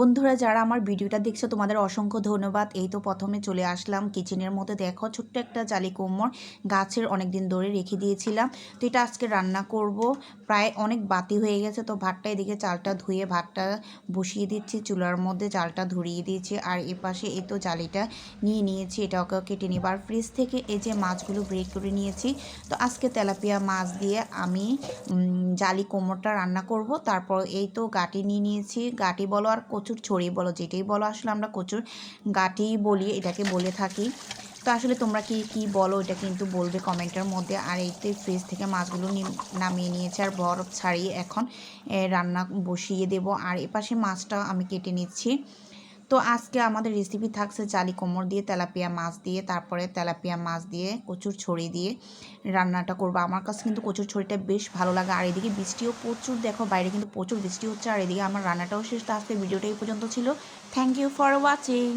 বন্ধুরা, যারা আমার ভিডিওটা দেখছ, তোমাদের অসংখ্য ধন্যবাদ। এই তো প্রথমে চলে আসলাম কিচেনের মধ্যে। দেখো, ছোট্ট একটা জালি কোমর গাছের অনেক দিন ধরে রেখে দিয়েছিলাম। তো এটা আজকে রান্না করব। প্রায় অনেক বাতি হয়ে গেছে, তো ভাতটা এদিকে চালটা ধুয়ে ভাতটা বসিয়ে দিচ্ছি। চুলার মধ্যে চালটা ধরিয়ে দিয়েছি আর এ পাশে এই তো জালিটা নিয়ে নিয়েছি। এটাকে কেটে নেবার ফ্রিজ থেকে। এই যে মাছগুলো ব্রেক করে নিয়েছি। তো আজকে তেলাপিয়া মাছ দিয়ে আমি জালি কোমরটা রান্না করব। তারপর এই তো গাটি নিয়ে নিয়েছি। গাটি বলো আর কচুর ছড়ি বলো, যেটাই বলো, আসলে আমরা কচুর গাটি বলি, এটাকে বলে থাকি। তো আসলে তোমরা কি কি বলো, এটা কিন্তু বলবে কমেন্টের মধ্যে। আর এই তো ফ্রিজ থেকে মাছগুলো নামিয়ে নিয়েছে আর বরফ ছাড়িয়ে এখন রান্না বসিয়ে দেব। আর এপাশে মাছটা আমি কেটে নিচ্ছি। তো আজকে আমাদের রেসিপি থাকছে জালি কোমর দিয়ে, তেলাপিয়া মাছ দিয়ে, তারপরে তেলাপিয়া মাছ দিয়ে, কচুর ছড়ি দিয়ে রান্নাটা করব। আমার কাছে কিন্তু কচুর ছড়িটা বেশ ভালো লাগে। আর এদিকে বৃষ্টিও প্রচুর, দেখো বাইরে কিন্তু প্রচুর বৃষ্টি হচ্ছে। আর এদিকে আমার রান্নাটাও শেষ, তো আজকে ভিডিওটা এই পর্যন্ত ছিল। Thank you for watching